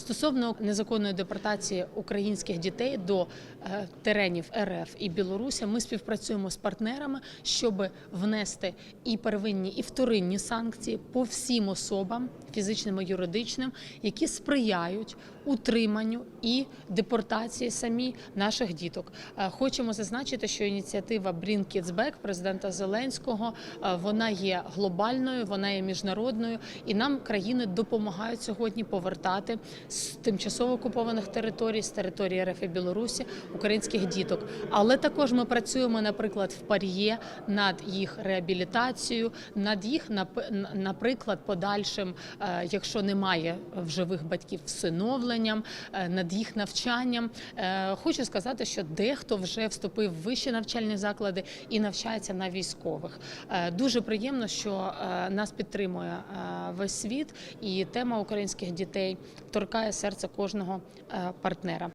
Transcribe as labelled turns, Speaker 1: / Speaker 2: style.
Speaker 1: Стосовно незаконної депортації українських дітей до е, теренів РФ і Білорусі, ми співпрацюємо з партнерами, щоб внести і первинні, і вторинні санкції по всім особам, фізичним і юридичним, які сприяють утриманню і депортації самі наших діток. Е, Хочемо зазначити, що ініціатива Bring Kids Back президента Зеленського е, вона є глобальною, вона є міжнародною, і нам країни допомагають сьогодні повертати з тимчасово окупованих територій, з території РФ Білорусі українських діток. Але також ми працюємо, наприклад, в Пар'є над їх реабілітацією, над їх нап- наприклад, подальшим, е, якщо немає в живих батьків, всиновленням, е, над їх навчанням. Е, Хочу сказати, що дехто вже вступив в вищі навчальні заклади і навчається на військових. Дуже приємно, що нас підтримує весь світ, і тема українських дітей торкає серце кожного е, партнера.